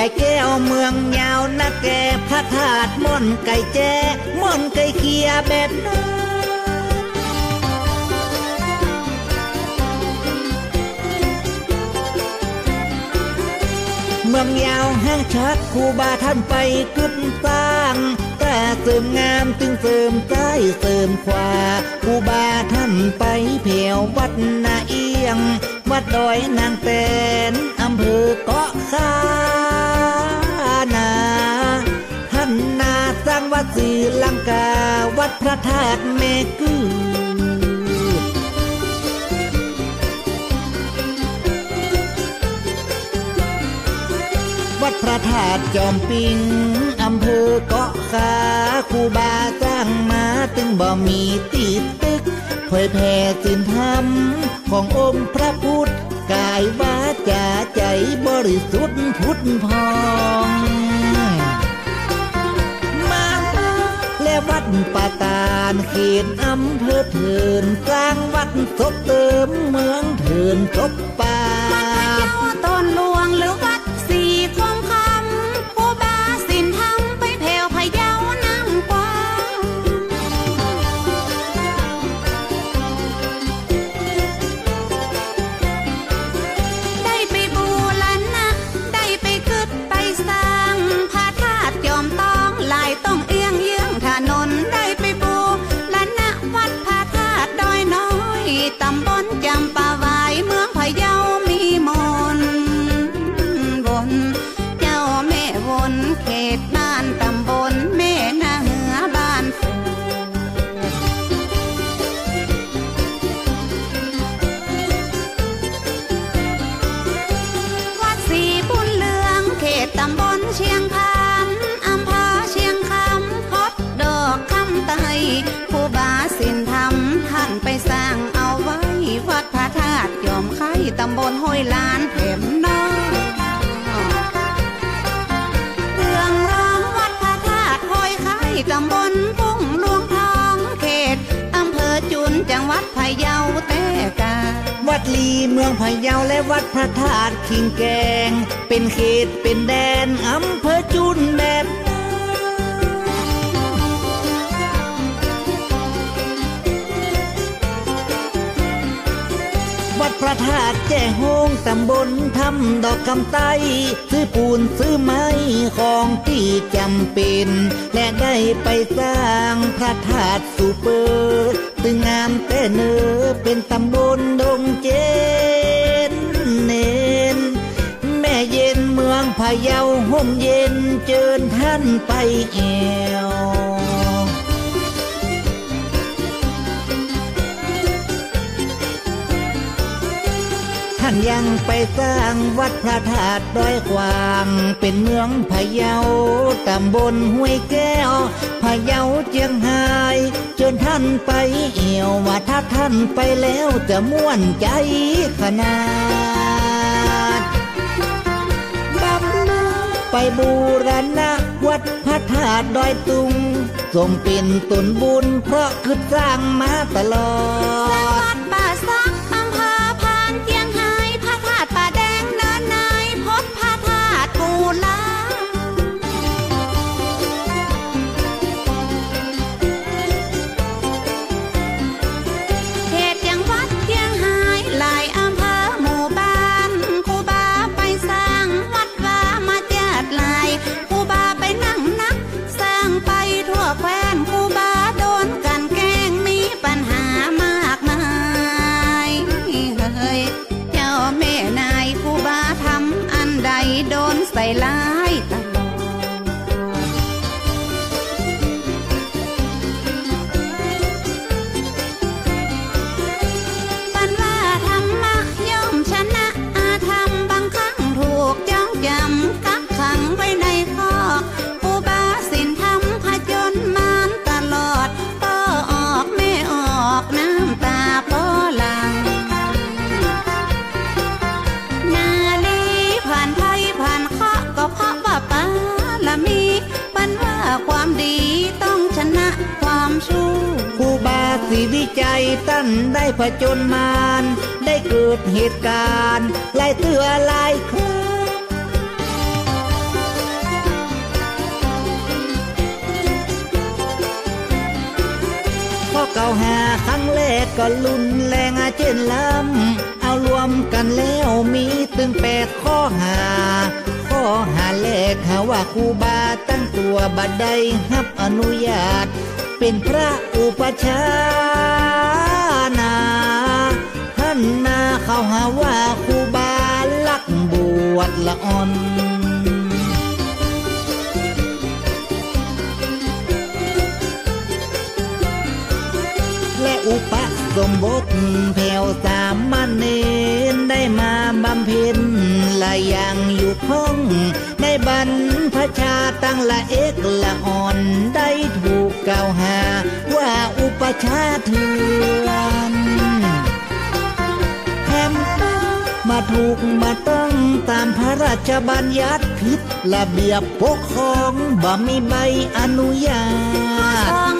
ก่แก้วเมืองยาวนะแกพระธาตุม่อนไก่แจ้ม่อนไก่เคียแบบนั้นเมืองยาวห้างชักครูบาท่านไปกึดสร้างแต่เสริมงามจึงเสริมใจเสริมขวาครูบาท่านไปเพียววัดนาเอียง วัดดอยนางแตนอำเภอเกาะคานาท่านนาสร้างวัดศรีลังกา วัดพระธาตุเมกือวัดพระธาตุจอมปิงอำเภอเกาะคาครูบาสร้างมาตึงบ่มีติดตึกเผยแผ่สินธรรมขององค์พระ วาจาใจบริสุทธิ์พุทธพองมาและวัดปาตานเขตอำเภอเถินสร้างวัดศพเติมเมืองเถินศพป่า ตำบลห้วยลานเข็มน้อยเรื่องร้องวัดพระธาตุห้อยไข่ตำบลพุ่งหลวงทองเขตอำเภอจุนจังหวัดพะเยาแต่กาวัดลีเมืองพะเยาและวัดพระธาตุคิงแกง เป็นเขตเป็นแดนอำเภอจุนแด พระธาตุแจ้โฮงตำบลทำดอกคำไต้ซื้อปูนซื้อไม้ของที่จำเป็น และได้ไปสร้างพระธาตุสูเปอร์ตึงงามแต่เนอเป็นตำบลดงเจนเนนแม่เย็นเมืองพะเยาห่มเย็นเจิญท่านไปแอวานยังไปสร้างวัดพระธาตุดอยกวาง เป็นเมืองพะเยาตำบลห้วยแก้วพะเยาเจียงไฮ้เชิญท่านไปเอี่ยวว่าถ้าท่านไปแล้วจะม่วนใจขนาดบำรุงไปบูรณะวัดพระธาตุดอยตุงสมเป็นตุนบุญเพราะคือสร้างมาตลอด ท่านได้ผจญมานได้เกิดเหตุการณ์หลายเตือหลายครั้งพอเก่าหาครั้งแรกก็ลุนแรงอาเจนลำเอารวมกันแล้วมีตึงแปดข้อหา ข้อหาแรกหาว่าครูบาตั้งตัวบัดใด้รับอนุญาตเป็นพระอุปชา วชละอ่อน และอุปสมบทแผ่วสามมันเนนได้มาบำเพ็ญละอย่างอยู่พ้องในบรรพชาตั้งละเอกละอ่อนได้ถูกกล่าวหา ว่าอุปชาเถื่อ ถูกมาต้องตามพระราชบัญญัติผิดระเบียบปกครองบ่มีใบอนุญาต